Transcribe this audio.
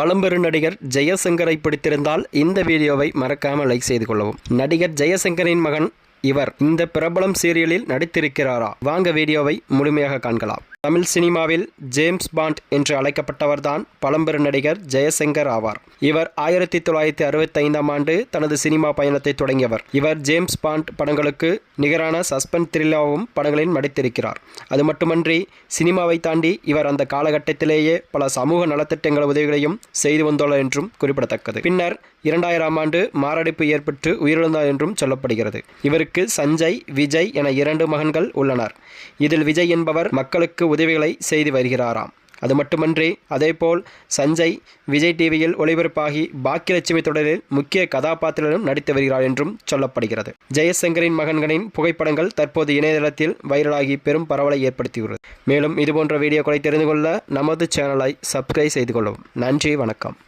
பழம்பெரு நடிகர் ஜெயசங்கரை பிடித்திருந்தால் இந்த வீடியோவை மறக்காமல் லைக் செய்து கொள்ளவும். நடிகர் ஜெயசங்கரின் மகன் இவர் இந்த பிரபலம் சீரியலில் நடித்திருக்கிறாரா? வாங்க வீடியோவை முழுமையாக காண்கலாம். தமிழ் சினிமாவில் ஜேம்ஸ் பாண்ட் என்று அழைக்கப்பட்டவர்தான் பழம்பெரு நடிகர் ஜெயசங்கர் ஆவார். இவர் ஆயிரத்தி தொள்ளாயிரத்தி அறுபத்தைந்தாம் ஆண்டு தனது சினிமா பயணத்தை தொடங்கியவர். இவர் ஜேம்ஸ் பாண்ட் படங்களுக்கு நிகரான சஸ்பென்ஸ் த்ரில்லாவும் படங்களில் நடித்திருக்கிறார். அது மட்டுமன்றி சினிமாவை தாண்டி இவர் அந்த காலகட்டத்திலேயே பல சமூக நலத்திட்டங்கள் உதவிகளையும் செய்து வந்துள்ளார் என்றும் குறிப்பிடத்தக்கது. பின்னர் இரண்டாயிரம் ஆண்டு மாரடைப்பு ஏற்பட்டு உயிரிழந்தார் என்றும் சொல்லப்படுகிறது. இவருக்கு சஞ்சய் விஜய் என இரண்டு மகன்கள் உள்ளனர். இதில் விஜய் என்பவர் மக்களுக்கு உதவிகளை செய்து வருகிறாராம். அது மட்டுமன்றி அதேபோல் சஞ்சய் விஜய் டிவியில் ஒளிபரப்பாகி பாக்கியலட்சுமி தொடரில் முக்கிய கதாபாத்திரங்களும் நடித்து வருகிறார் என்றும் சொல்லப்படுகிறது. ஜெயசங்கரின் மகன்களின் புகைப்படங்கள் தற்போது இணையதளத்தில் வைரலாகி பெரும் பரவலை ஏற்படுத்தியுள்ளது. மேலும் இதுபோன்ற வீடியோக்களை தெரிந்து கொள்ள நமது சேனலை சப்ஸ்கிரைப் செய்து கொள்ளவும். நன்றி வணக்கம்.